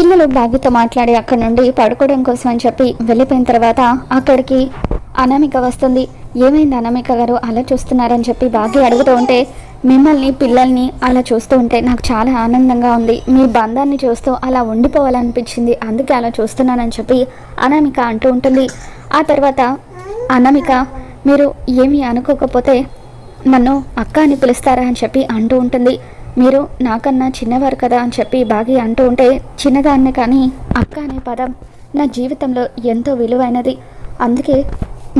పిల్లలు బాబుతో మాట్లాడి అక్కడి నుండి పడుకోవడం కోసం అని చెప్పి వెళ్ళిపోయిన తర్వాత అక్కడికి అనామిక వస్తుంది. ఏమైంది అనామిక గారు? అలా చూస్తున్నారని చెప్పి బాగి అడుగుతూ ఉంటే మిమ్మల్ని పిల్లల్ని అలా చూస్తూ ఉంటే నాకు చాలా ఆనందంగా ఉంది. మీ బంధాన్ని చూస్తూ అలా ఉండిపోవాలనిపించింది. అందుకే అలా చూస్తున్నానని చెప్పి అనామిక అంటూ ఉంటుంది. ఆ తర్వాత అనామిక మీరు ఏమీ అనుకోకపోతే నన్ను అక్క అని పిలుస్తారా అని చెప్పి అంటూ ఉంటుంది. మీరు నాకన్నా చిన్నవారు కదా అని చెప్పి బాగి అంటూ ఉంటే చిన్నదాన్నే కానీ అక్క అనే పదం నా జీవితంలో ఎంతో విలువైనది. అందుకే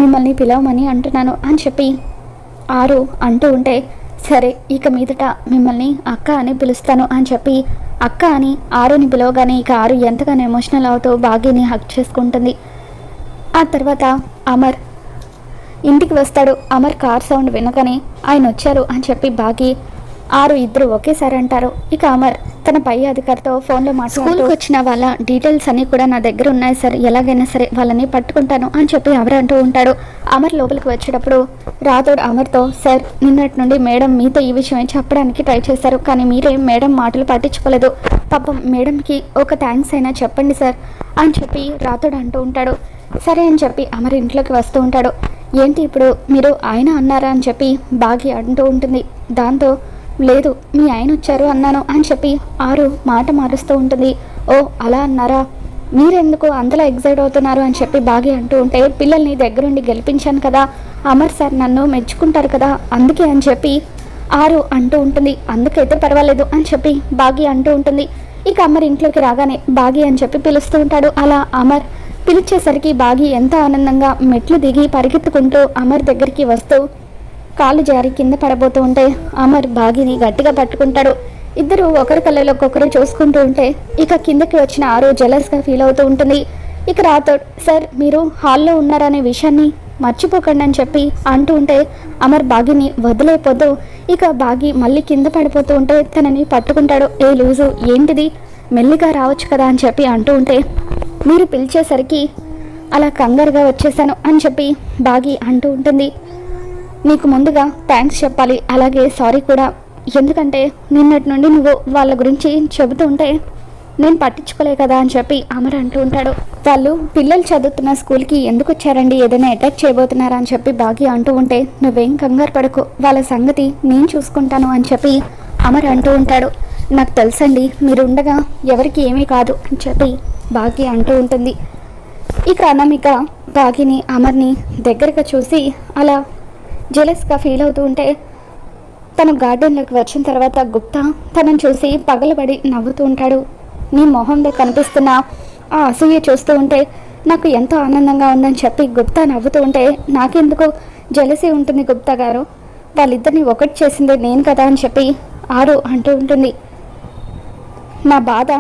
మిమ్మల్ని పిలవమని అంటున్నాను అని చెప్పి ఆరు అంటూ ఉంటే సరే ఇక మీదట మిమ్మల్ని అక్క అని పిలుస్తాను అని చెప్పి అక్క అని ఆరుని పిలవగానే ఇక ఆరు ఎంతగానో ఎమోషనల్ అవుతూ బాగీని హక్ చేసుకుంటుంది. ఆ తర్వాత అమర్ ఇంటికి వస్తాడు. అమర్ కార్ సౌండ్ వినగానే ఆయన వచ్చారు అని చెప్పి బాగి ఆరు ఇద్దరు ఒకేసారి అంటారు. ఇక అమర్ తన పై అధికారితో ఫోన్లో మాట్లాడుతూ వచ్చిన వాళ్ళ డీటెయిల్స్ అన్నీ కూడా నా దగ్గర ఉన్నాయి సార్. ఎలాగైనా సరే వాళ్ళని పట్టుకుంటాను అని చెప్పి అమర్ అంటూ ఉంటాడు. అమర్ లోపలికి వచ్చేటప్పుడు రాథోడ్ అమర్తో సార్ నిన్నటి నుండి మేడం మీతో ఈ విషయమే చెప్పడానికి ట్రై చేశారు కానీ మీరే మేడం మాటలు పట్టించుకోలేదు. పాపం మేడంకి ఒక థ్యాంక్స్ అయినా చెప్పండి సార్ అని చెప్పి రాథోడ్ అంటూ ఉంటాడు. సరే అని చెప్పి అమర్ ఇంట్లోకి వస్తూ ఉంటాడు. ఏంటి ఇప్పుడు మీరు ఆయన అన్నారా అని చెప్పి బాగి అంటూ ఉంటుంది. దాంతో లేదు మీ ఆయన వచ్చారు అన్నాను అని చెప్పి ఆరు మాట మారుస్తూ ఉంటుంది. ఓ అలా అన్నారా? మీరెందుకు అంతలా ఎగ్జైట్ అవుతున్నారు అని చెప్పి బాగి అంటూ ఉంటే పిల్లల్ని దగ్గరుండి గెలిపించాను కదా అమర్ సార్ నన్ను మెచ్చుకుంటారు కదా అందుకే అని చెప్పి ఆరు అంటూ ఉంటుంది. అందుకైతే పర్వాలేదు అని చెప్పి బాగి అంటూ ఉంటుంది. ఇక అమర్ ఇంట్లోకి రాగానే బాగి అని చెప్పి పిలుస్తూ ఉంటాడు. అలా అమర్ పిలిచేసరికి బాగి ఎంత ఆనందంగా మెట్లు దిగి పరిగెత్తుకుంటూ అమర్ దగ్గరికి వస్తూ కాళ్ళు జారి కింద పడబోతూ ఉంటే అమర్ బాగిని గట్టిగా పట్టుకుంటాడు. ఇద్దరు ఒకరి కళ్ళలో ఒక్కొక్కరు చూసుకుంటూ ఉంటే ఇక కిందకి వచ్చిన ఆరు జెలస్గా ఫీల్ అవుతూ ఉంటుంది. ఇక రాతో సార్ మీరు హాల్లో ఉన్నారనే విషయాన్ని మర్చిపోకండి అని చెప్పి అంటూ ఉంటే అమర్ బాగిని వదిలేపోతూ ఇక బాగి మళ్ళీ కింద పడిపోతూ ఉంటే తనని పట్టుకుంటాడు. ఏ లూజు ఏంటిది? మెల్లిగా రావచ్చు కదా అని చెప్పి అంటూ ఉంటే మీరు పిలిచేసరికి అలా కంగారుగా వచ్చేసాను అని చెప్పి బాగి అంటూ ఉంటుంది. నీకు ముందుగా థ్యాంక్స్ చెప్పాలి. అలాగే సారీ కూడా. ఎందుకంటే నిన్నటి నుండి నువ్వు వాళ్ళ గురించి చెబుతూ ఉంటే నేను పట్టించుకోలే కదా అని చెప్పి అమర్ అంటూ ఉంటాడు. వాళ్ళు పిల్లలు చదువుతున్న స్కూల్కి ఎందుకు వచ్చారండి? ఏదైనా అటాక్ చేయబోతున్నారా అని చెప్పి బాగి అంటూ ఉంటే నువ్వేం కంగారు పడకు. వాళ్ళ సంగతి నేను చూసుకుంటాను అని చెప్పి అమర్ అంటూ ఉంటాడు. నాకు తెలుసండి మీరు ఉండగా ఎవరికి ఏమీ కాదు అని చెప్పి బాగి అంటూ ఉంటుంది. ఇక అనామిక బాగిని అమర్ని దగ్గరగా చూసి అలా జెలస్గా ఫీల్ అవుతూ ఉంటే తను గార్డెన్లోకి వచ్చిన తర్వాత గుప్తా తనను చూసి పగలబడి నవ్వుతూ ఉంటాడు. నీ మొహంలో కనిపిస్తున్న ఆ అసూయ చూస్తూ ఉంటే నాకు ఎంతో ఆనందంగా ఉందని చెప్పి గుప్తా నవ్వుతూ ఉంటే నాకెందుకు జలసి ఉంటుంది గుప్తా గారు? వాళ్ళిద్దరిని ఒకటి చేసింది నేను కదా అని చెప్పి ఆరు అంటూ ఉంటుంది. నా బాధ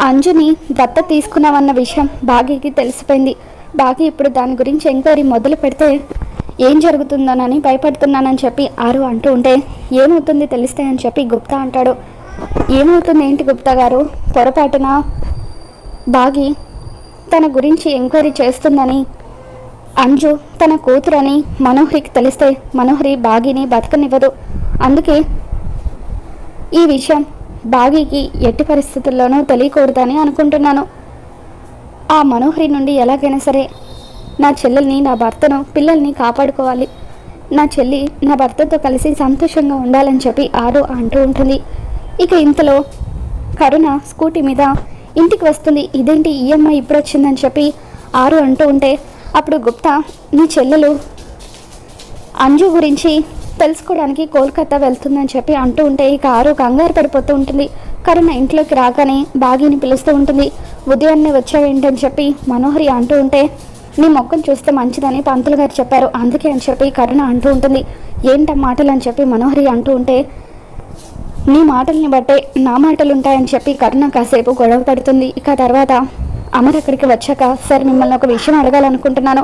అంజుని దత్త తీసుకున్నామన్న విషయం బాగీకి తెలిసిపోయింది. బాగి ఇప్పుడు దాని గురించి ఎంక్వైరీ మొదలు పెడితే ఏం జరుగుతుందోనని భయపడుతున్నానని చెప్పి ఆరు అంటూ ఉంటే ఏమవుతుంది తెలిస్తే అని చెప్పి గుప్తా అంటాడు. ఏమవుతుంది ఏంటి గుప్తా గారు? పొరపాటున బాగి తన గురించి ఎంక్వైరీ చేస్తుందని అంజు తన కూతురని మనోహరికి తెలిస్తే మనోహరి బాగిని బతకనివ్వదు. అందుకే ఈ విషయం బాగీకి ఎట్టి పరిస్థితుల్లోనూ తెలియకూడదని అనుకుంటున్నాను. ఆ మనోహరి నుండి ఎలాగైనా సరే నా చెల్లెల్ని నా భర్తను పిల్లల్ని కాపాడుకోవాలి. నా చెల్లి నా భర్తతో కలిసి సంతోషంగా ఉండాలని చెప్పి ఆరు అంటూ ఉంటుంది. ఇక ఇంతలో కరుణ స్కూటీ మీద ఇంటికి వస్తుంది. ఇదేంటి ఈఎంఐ ఇప్పుడు వచ్చిందని చెప్పి ఆరు అంటూ ఉంటే అప్పుడు గుప్తా నీ చెల్లెలు అంజు గురించి తెలుసుకోవడానికి కోల్కతా వెళ్తుందని చెప్పి అంటూ ఉంటే ఇక ఆరు కంగారు పడిపోతూ ఉంటుంది. కరుణ ఇంట్లోకి రాగానే బాగిని పిలుస్తూ ఉంటుంది. ఉదయాన్నే వచ్చావేంటని చెప్పి మనోహరి అంటూ ఉంటే నీ మొక్కను చూస్తే మంచిదని పంతులు గారు చెప్పారు. అందుకే అని చెప్పి కరుణ అంటూ ఉంటుంది. ఏంట మాటలు అని చెప్పి మనోహరి అంటూ ఉంటే నీ మాటల్ని బట్టే నా మాటలు ఉంటాయని చెప్పి కరుణ కాసేపు గొడవ పడుతుంది. ఇక తర్వాత అమర్ అక్కడికి వచ్చాక సార్ మిమ్మల్ని ఒక విషయం అడగాలనుకుంటున్నాను.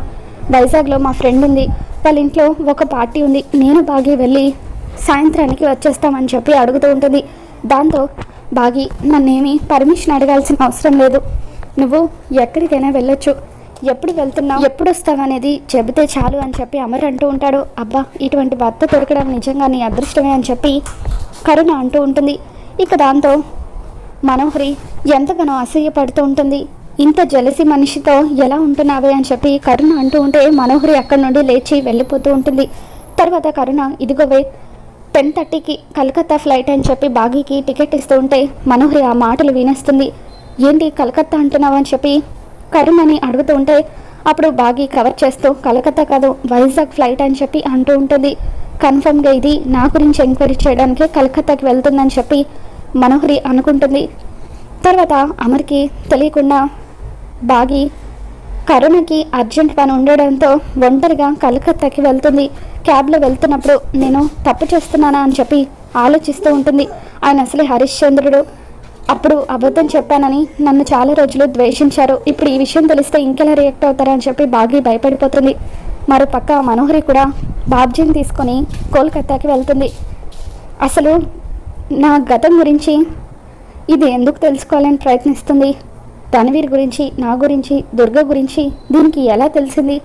వైజాగ్లో మా ఫ్రెండ్ ఉంది. వాళ్ళ ఇంట్లో ఒక పార్టీ ఉంది. నేను బాగి వెళ్ళి సాయంత్రానికి వచ్చేస్తామని చెప్పి అడుగుతూ ఉంటుంది. దాంతో బాగి నన్నేమి పర్మిషన్ అడగాల్సిన అవసరం లేదు. నువ్వు ఎక్కడికైనా వెళ్ళొచ్చు. ఎప్పుడు వెళ్తున్నావు? ఎప్పుడు వస్తావు అనేది చెబితే చాలు అని చెప్పి అమర్ అంటూ ఉంటాడు. అబ్బా ఇటువంటి భర్త దొరకడం నిజంగా నీ అదృష్టమే అని చెప్పి కరుణ అంటూ ఉంటుంది. ఇక దాంతో మనోహరి ఎంతగానో అసహ్యపడుతూ ఉంటుంది. ఇంత జలసి మనిషితో ఎలా ఉంటున్నావే అని చెప్పి కరుణ అంటూ ఉంటే మనోహరి అక్కడి నుండి లేచి వెళ్ళిపోతూ ఉంటుంది. తర్వాత కరుణ ఇదిగోవే టెన్ థర్టీకి కలకత్తా ఫ్లైట్ అని చెప్పి బాగీకి టికెట్ ఇస్తూ ఉంటే మనోహరి ఆ మాటలు వినేస్తుంది. ఏంటి కలకత్తా అంటున్నావు? అని చెప్పి కరుణని అడుగుతూ ఉంటే అప్పుడు బాగి కవర్ చేస్తూ కలకత్తా కాదు వైజాగ్ ఫ్లైట్ అని చెప్పి అంటూ ఉంటుంది. కన్ఫర్మ్గా ఇది నా గురించి ఎంక్వైరీ చేయడానికి కలకత్తాకి వెళ్తుందని చెప్పి మనోహరి అనుకుంటుంది. తర్వాత అమర్కి తెలియకుండా బాగి కరుణకి అర్జెంట్ పని ఉండడంతో ఒంటరిగా కలకత్తాకి వెళ్తుంది. క్యాబ్లో వెళ్తున్నప్పుడు నేను తప్పు చేస్తున్నానా? అని చెప్పి ఆలోచిస్తూ ఉంటుంది. ఆయన అసలే హరిశ్చంద్రుడు అప్పుడు అబద్ధం చెప్పానని నన్ను చాలా రోజులు ద్వేషించారు. ఇప్పుడు ఈ విషయం తెలిస్తే ఇంకెలా రియాక్ట్ అవుతారని చెప్పి బాగి భయపడిపోతుంది. మరో పక్క మనోహరి కూడా బాబ్జీని తీసుకొని కోల్కతాకి వెళ్తుంది. అసలు నా గతం గురించి ఇది ఎందుకు తెలుసుకోవాలని ప్రయత్నిస్తుంది? రణవీర్ గురించి నా గురించి దుర్గ గురించి దీనికి ఎలా తెలిసింది?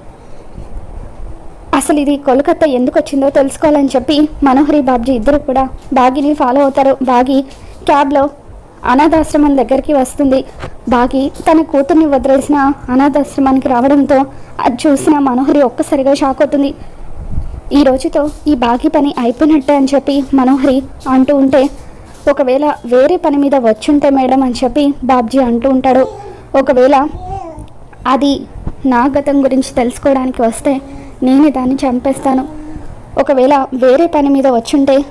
అసలు ఇది కోల్కత్తా ఎందుకు వచ్చిందో తెలుసుకోవాలని చెప్పి మనోహరి బాబ్జీ ఇద్దరు కూడా బాగిని ఫాలో అవుతారు. బాగి క్యాబ్లో అనాథాశ్రమం దగ్గరికి వస్తుంది. బాగి తన కూతుర్ని వదిలేసిన అనాథాశ్రమానికి రావడంతో అది చూసిన మనోహరి ఒక్కసారిగా షాక్ అవుతుంది. ఈ రోజుతో ఈ బాగి పని అయిపోయినట్టే అని చెప్పి మనోహరి అంటూ ఉంటే ఒకవేళ వేరే పని మీద వచ్చుంటే మేడం అని చెప్పి బాబ్జీ అంటూ ఉంటాడు. ఒకవేళ అది నా గతం గురించి తెలుసుకోవడానికి వస్తే నేనే దాన్ని చంపేస్తాను. ఒకవేళ వేరే పని మీద వచ్చుంటే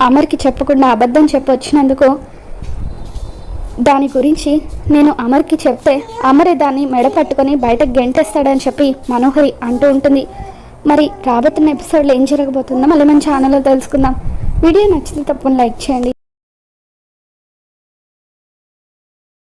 అమర్కి చెప్పకుండా అబద్ధం చెప్పొచ్చినందుకు వచ్చినందుకు దాని గురించి నేను అమర్కి చెప్తే అమరే దాన్ని మెడ పట్టుకొని బయటకు గెంటేస్తాడని చెప్పి మనోహరి అంటూ ఉంటుంది. మరి రాబోతున్న ఎపిసోడ్లో ఏం జరగబోతుందో మళ్ళీ మన ఛానల్లో తెలుసుకుందాం. వీడియో నచ్చితే తప్పని లైక్ చేయండి.